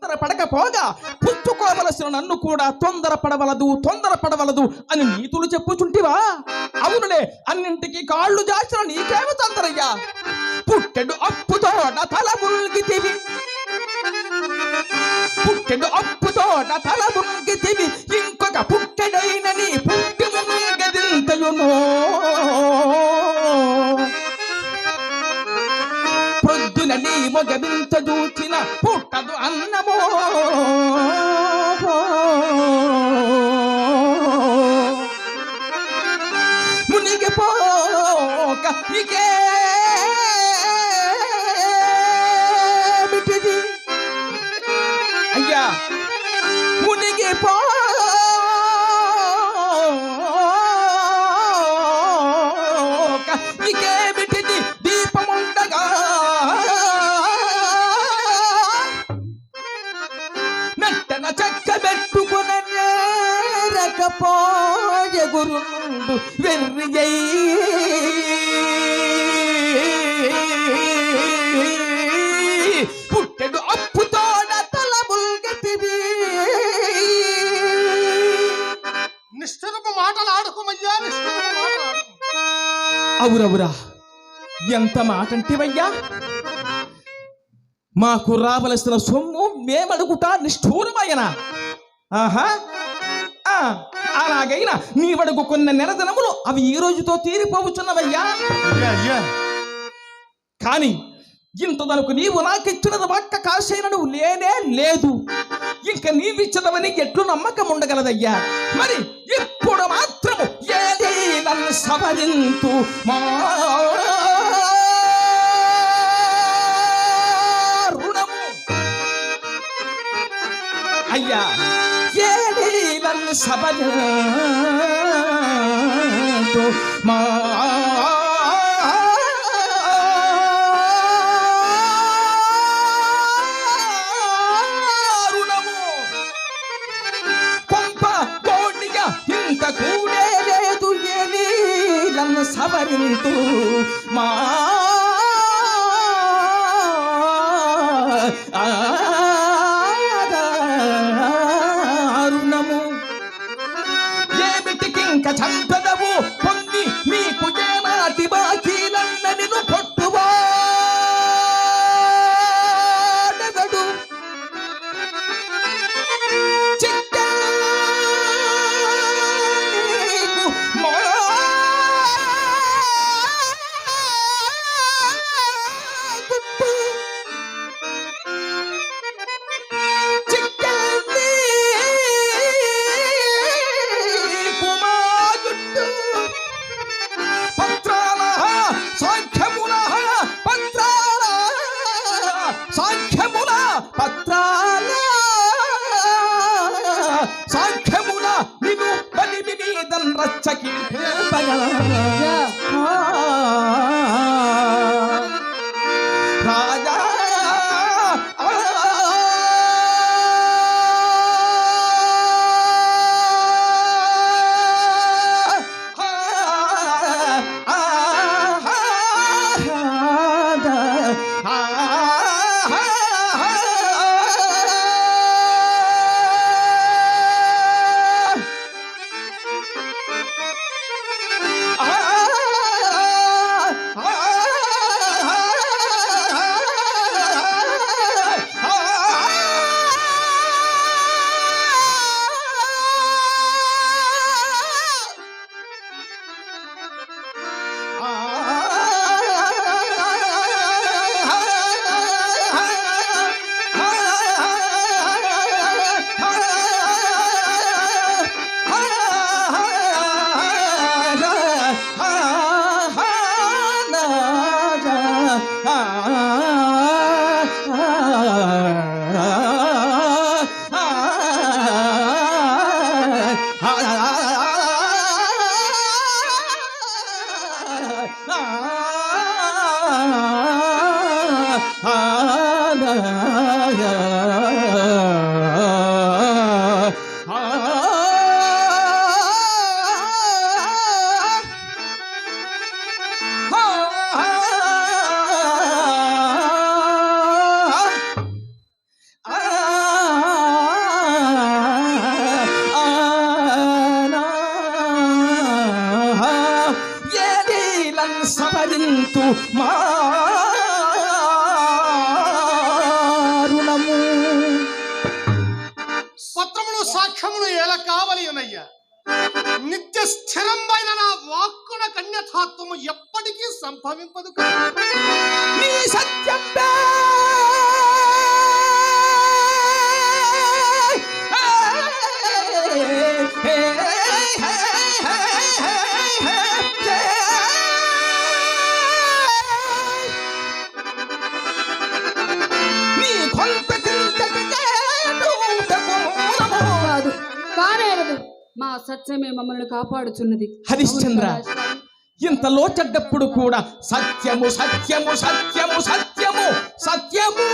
తొందర పడకపోగా పుచ్చుకోవలసిన నన్ను కూడా తొందర పడవలదు తొందర పడవలదు అని నీతులు చెప్పుచుంటివా? అవునులే అన్నింటికి కాళ్ళు జాచిన నీకేమ తొందరయ్యా పుట్టెడు అప్పుతో తల ముల్గితివి. పుట్టెడు అప్పుతో తల ముల్గితివి. ఇంకొక పుట్టెడైన నీ పుట్టి ముల్గదింతయునో ప్రొద్దున నీ మొగవింత అన్నమో గురుండు వెర్రియై పుట్టెడు అప్పుతోడ తల ముల్గతివి. నిష్ఠురపు మాటలు ఆడుకోమయ్యా. అవురవురా ఎంత మాటంటివయ్యా? మాకు రావలసిన సొమ్ము మేమడుగుట నిష్ఠూరమయ్యనా? ఆహా ఆ, అలాగైనా నీవడుగుకున్న నెరదనములు అవి ఈ రోజుతో తీరిపోవచ్చున్నవయ్యా? కానీ ఇంతదనుకు నీవు నాకిచ్చినది ఒక్క కాసైన నువ్వు లేనే లేదు. ఇంక నీవిచ్చదవని ఎట్లు నమ్మకం ఉండగలదయ్యా మరి ఇప్పుడు మాత్రము ఏది నన్ను సవరింతు మా రుణము. అయ్యా ఏది నన్ను సవరింతు మా రుణము కొంప కోడిగా ఇంత కూడే లేదు ఏలి నన్ను సవరింతు మా tu ma సంభవింపదు కదా. నీ సత్యం మా సత్యమే మమ్మల్ని కాపాడుచున్నది. హరిశ్చంద్ర. ఇంతలో చెడ్డప్పుడు ఇంత కూడా సత్యము సత్యము సత్యము సత్యము సత్యము.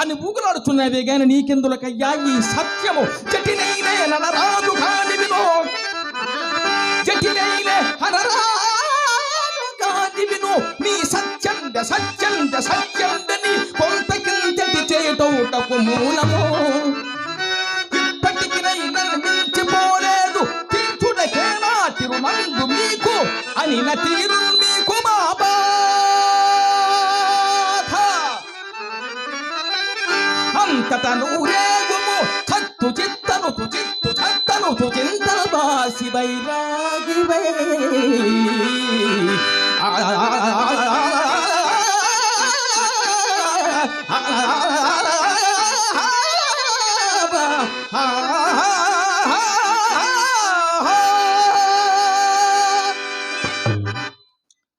అని ఊగులాడుచున్నావే గాని నీకెందులకయ్యా ఈ సత్యము? జటినైనే నడరాదు కాని వినో. జటినైనే హరరాదు కాని విను. నీ సత్యం సత్యం సత్యం తను నూరేగుము చత్తు చిత్తను తు చిత్తు చత్తను తు చింతల బాసి వైరాగివై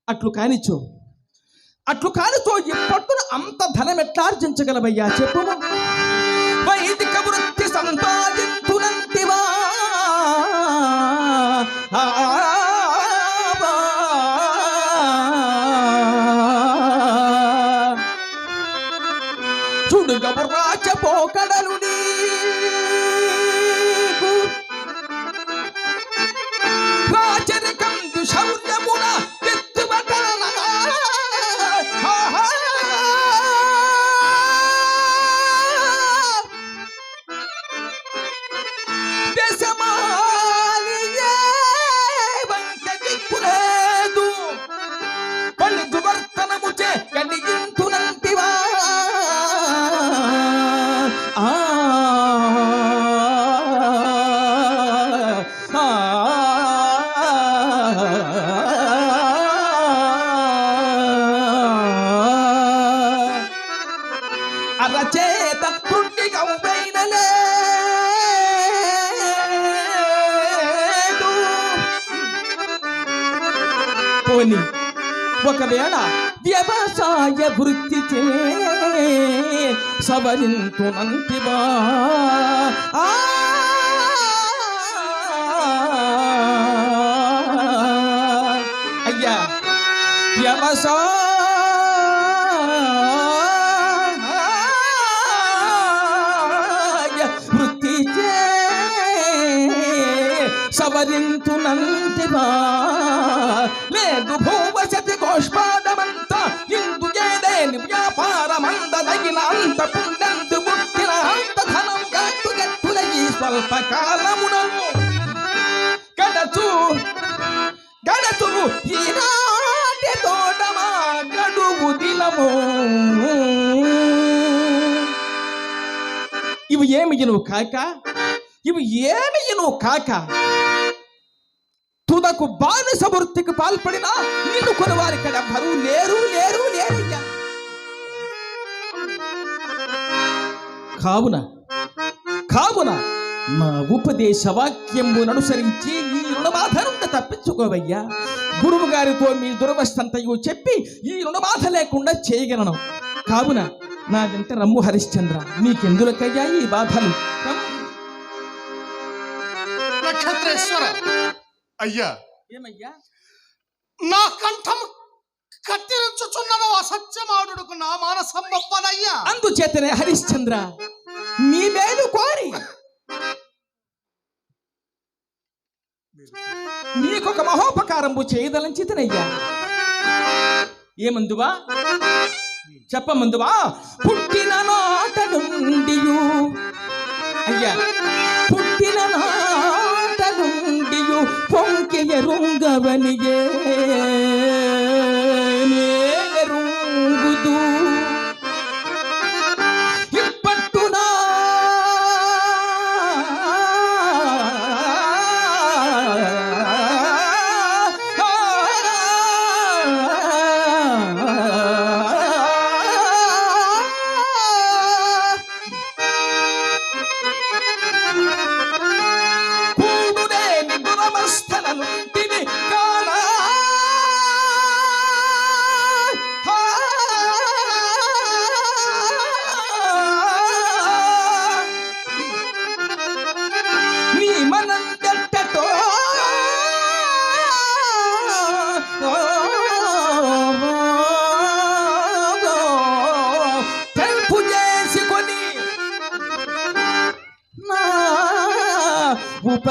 అట్లు కానిచ్చు. అట్లు కానిచో ఇప్పట్టున అంత ధనం ఎట్లా ఆర్జించగలవయ్యా? చెప్పు సంపాదింపునంతివా. పోని ఒకవేళ వ్యవసాయ వృత్తి చే సవరింతునంతివా అయ్యా వ్యవసాయ వృత్తి చే సవరింతునంతివా లేదు భూవసతి గోష్పాదమంత ఇందు ఏదేని వ్యాపారమందదగిన అంత పుణ్యంతు పుట్టిన అంత ధనం గట్టు గట్టుల ఈ స్వల్ప కాలమునను గడచు గడచు ఈనాటి తోటమా గడువు దినము ఇవి ఏమి నువ్వు కాక ఇవి ఏమి నువ్వు కాక తుదకు బానిస వృత్తికి పాల్పడినా నిన్ను కొనవారు ఇక్కడ బరువు లేరు లేరు లేరయ్యా. కావున కావున మా ఉపదేశ వాక్యమును అనుసరించి ఈ రుణబాధ నుండి తప్పించుకోవయ్యా. గురువు గారితో మీ దురవస్థంతయు చెప్పి ఈ రుణబాధ లేకుండా చేయగలను. కావున నా వెంట రమ్ము హరిశ్చంద్ర నీకెందులకయ్యా ఈ బాధలు? నక్షత్రేశ్వర అయ్యా. ఏమయ్యా? నా కంఠం కత్తిరించుచున్నను అసత్యమాడుకు నా మానసం గొప్పదయ్యా అందుచేతనే హరిశ్చంద్ర నీ మేలు కోరి. నీకొక మహోపకారంబు చేయదలంచితనయ్యా ఏమందువా? చెప్పమందువా? పుట్టిన నాట నుండి అయ్యా పుట్టిన నాట ಪೊಂಕೆಯ ರುಂಗವನಿಗೆ ರುಂಗುದು.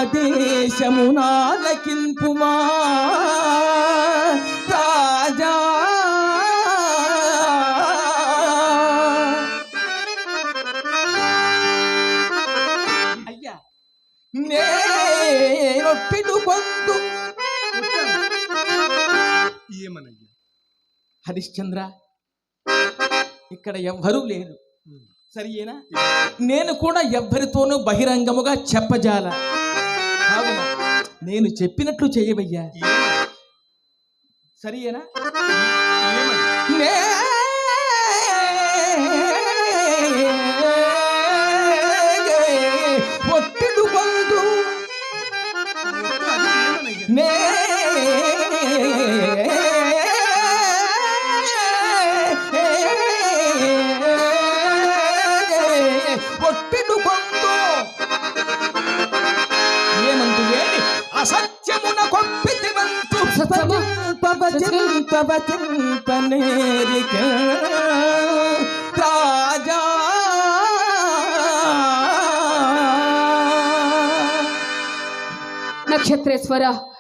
ఉపదేశము నాలకింపుమా రాజా! అయ్యా! ఏమనయ్యా? హరిశ్చంద్ర ఇక్కడ ఎవ్వరూ లేరు. సరియేనా? నేను కూడా ఎవ్వరితోనూ బహిరంగముగా చెప్పజాల. నేను చెప్పినట్లు చేయవయ్యా ఏమని? సరియేనా బంధు ఏమనయ్యా? నే పవచింపవచింపనేరిక రాజా నక్షత్రేశ్వర నీ వంతు